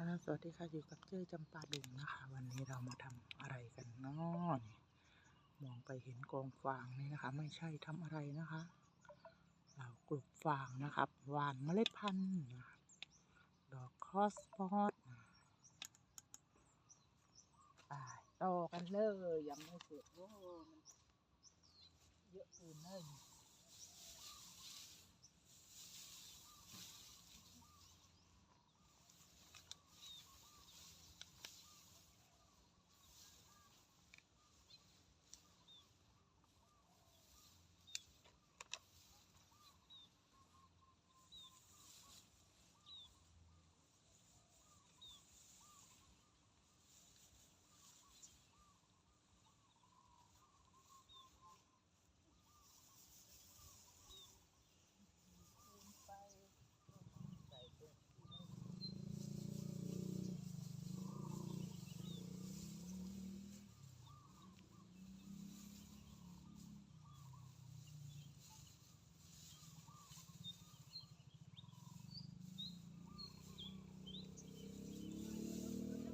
ค่ะสวัสดีค่ะอยู่กับเจ้ยจำปาดุงนะคะ วันนี้เรามาทำอะไรกันเนาะนี่มองไปเห็นกองฟางนี่นะคะ ไม่ใช่ทำอะไรนะคะ เรากลุบฟางนะครับหวานเมล็ดพันธุ์ดอกคอสมอสไปต่อกันเลยยังไม่เสร็จโอ้มันเยอะเกินเลย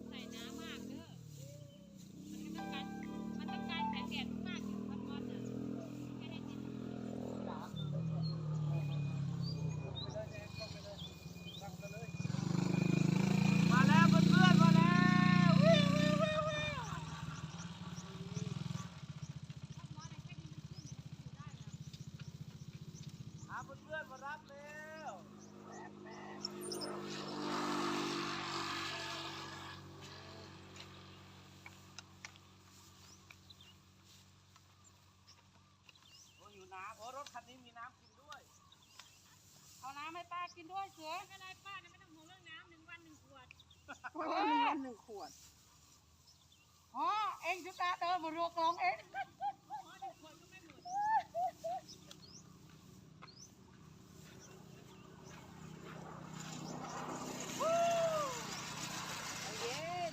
ใส่น้ำมากเด้อ มันต้องการมันต้องการแสงแดดมากอยู่พัดร้อนน่ะไม่ให้ติด มาแล้วเพื่อนๆมาแล้ววิววิววิววิว พัดร้อนน่ะแค่นี้มันขึ้นอยู่ได้แล้ว หาเพื่อนๆมารับเร็ว โอ้อยู่น้ำโอ้รถคันนี้มีน้ำกินด้วย เอาน้ำ ให้ป้ากินด้วยเสือไม่ได้ป้าเนี่ยไม่ต้องห่วงเรื่องน้ำหนึ่งวันหนึ่งขวดวันหนึ่งขวดอ๋อเองจะตาเดินบนรัวกลองเองอ๋อหนึ่งขวดก็ไม่หมด เย็น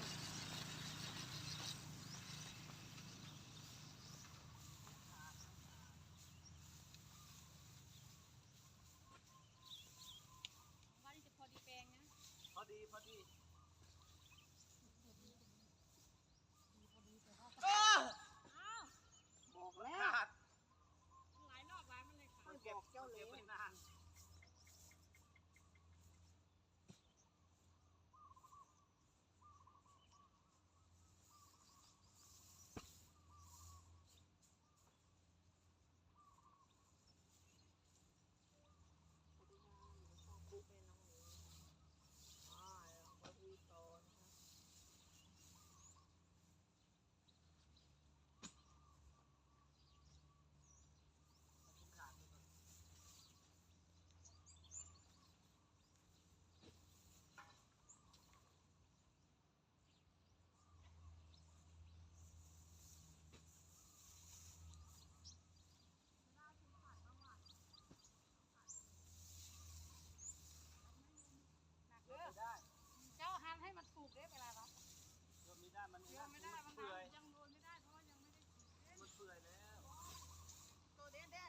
วันนี้จะพอดีแปลงนะ พอดีพอดี อ้าว บอกแล้ว ขาด หลายรอบหลายมันเลยค่ะ มันเก็บเก็บไม่นาน หนักเด้อเจ้าหันให้มันถูกได้เวลารับ โยนไม่ได้มัน เชื่อไม่ได้มัน เปื่อย ยังโดนไม่ได้เพราะว่ายังไม่ได้ฉีดเอ๊ะ มันเปื่อยแล้ว ตัวเด่นได้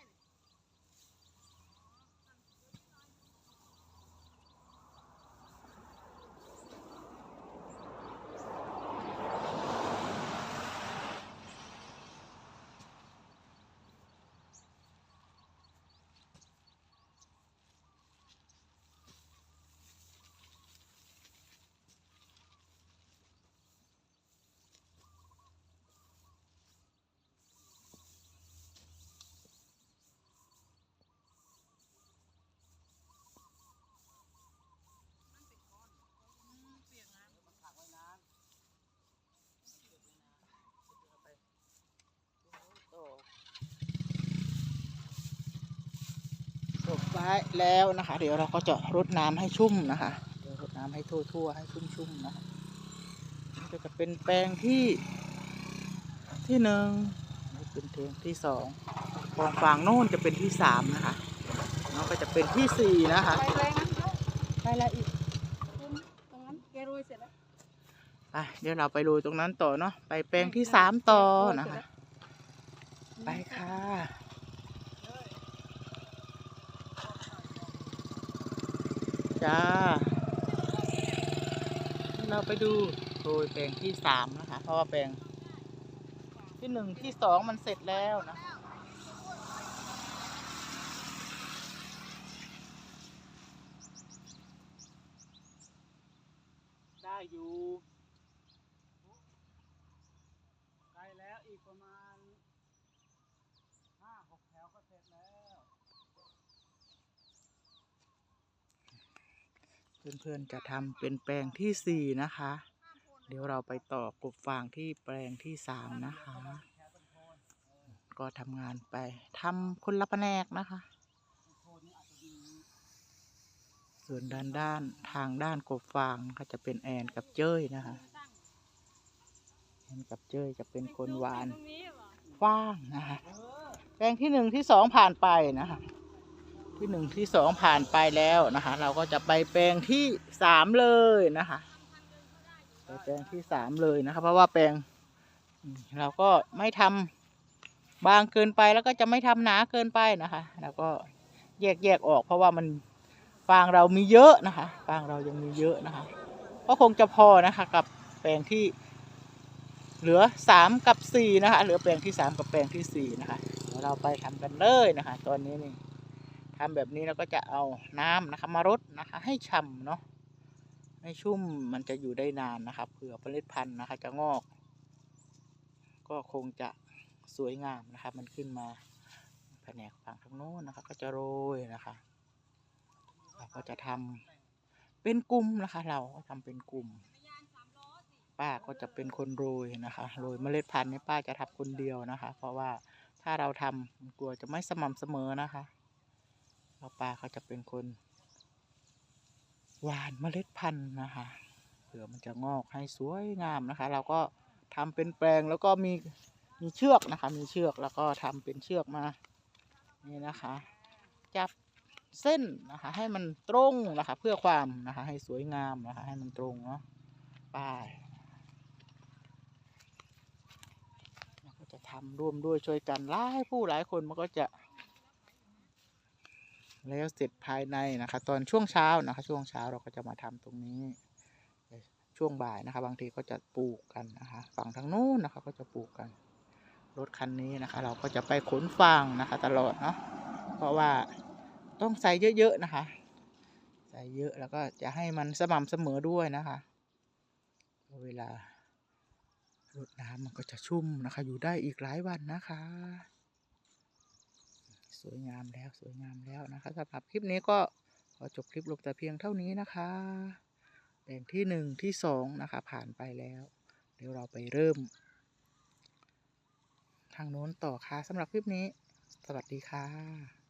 นี่ มันขังไว้นาน ต่อจบไว้แล้วนะคะ เดี๋ยวเราก็จะรดน้ำให้ชุ่มนะคะเดี๋ยวรดน้ำให้ทั่วๆให้ชุ่มๆนะคะก็จะเป็นแปลงที่ที่หนึ่งนี่เป็นแปลงที่สองกองฟางโน่นจะเป็นที่สามนะคะแล้วก็จะเป็นที่สี่นะคะไปเลยงั้นเจ้าไปละอีกตรงนั้นแกโรยเสร็จแล้วไปเดี๋ยวเราไปโรยตรงนั้นต่อเนาะไปแปลงที่สามต่อนะคะ ไปค่ะ จ้า เราไปดูโดยแปลงที่สามนะคะ เพราะว่าแปลงที่หนึ่งที่สองมันเสร็จแล้วนะได้อยู่ใกล้แล้วอีกประมาณห้าหกแถวก็เสร็จแล้ว เพื่อนๆจะทำเป็นแปลงที่สี่นะคะ เดี๋ยวเราไปต่อกบฟางที่แปลงที่สามนะคะ ก็ทำงานไปทำคนละแผนกนะคะ ส่วนด้านด้านทางด้านกบฟางก็จะเป็นแอนกับเจ้ยนะคะแอนกับเจ้ยจะเป็นคนหวานฟางนะคะแปลงที่หนึ่งที่สองผ่านไปนะคะ ที่หนึ่งที่สองผ่านไปแล้วนะคะ เราก็จะไปแปลงที่สามเลยนะคะไปแปลงที่สามเลยนะคะ เพราะว่าแปลงเราก็ไม่ทำบางเกินไปแล้วก็จะไม่ทำหนาเกินไปนะคะแล้วก็แยกแยกออก เพราะว่ามันฟางเรามีเยอะนะคะ ฟางเรายังมีเยอะนะคะ ก็คงจะพอนะคะ กับแปลงที่ เหลือสามกับสี่นะคะ เหลือแปลงที่สามกับแปลงที่สี่นะคะเดี๋ยวเราไปทำกันเลยนะคะ ตอนนี้นี่ ทำแบบนี้เราก็จะเอาน้ำนะคะมารดนะคะ ให้ฉ่ำเนาะให้ชุ่มมันจะอยู่ได้นานนะคะเผื่อเมล็ดพันธุ์นะคะ จะงอก ก็คงจะสวยงามนะคะมันขึ้นมาแผนกฝั่งทางโน้นนะคะ ก็จะโรยนะคะเราก็จะทำเป็นกลุ่มนะคะ เราก็ทำเป็นกลุ่ม ป้าก็จะเป็นคนโรยนะคะโรยเมล็ดพันธุ์นี่ป้าจะทำคนเดียวนะคะ เพราะว่าถ้าเราทำกลัวจะไม่สม่ำเสมอนะคะ พราป้าเขาจะเป็นคนหวานเมล็ดพันธุ์นะคะเผื่อมันจะงอกให้สวยงามนะคะ เราก็ทำเป็นแปลงแล้วก็มีมีเชือกนะคะ มีเชือกแล้วก็ทำเป็นเชือกมานี่นะคะ จับเส้นนะคะ ให้มันตรงนะคะ เพื่อความนะคะ ให้สวยงามนะคะ ให้มันตรงเนาะป้ายเราก็จะทำร่วมด้วยช่วยกันหลายผู้หลายคนมันก็จะ แล้วเสร็จภายในนะคะ ตอนช่วงเช้านะคะ ช่วงเช้าเราก็จะมาทำตรงนี้ ช่วงบ่ายนะคะ บางทีก็จะปลูกกันนะคะ ฝั่งทางนู้นนะคะ ก็จะปลูกกัน รถคันนี้นะคะ เราก็จะไปขนฟางนะคะ ตลอดเนาะเพราะว่าต้องใส่เยอะๆนะคะ ใส่เยอะแล้วก็จะให้มันสม่ำเสมอด้วยนะคะเวลารดน้ำมันก็จะชุ่มนะคะ อยู่ได้อีกหลายวันนะคะ สวยงามแล้วสวยงามแล้วนะคะสำหรับคลิปนี้ก็ขอจบคลิปลงแต่เพียงเท่านี้นะคะแบ่งที่หนึ่งที่สองนะคะ ผ่านไปแล้ว เดี๋ยวเราไปเริ่ม ทางโน้นต่อค่ะสำหรับคลิปนี้ สวัสดีค่ะ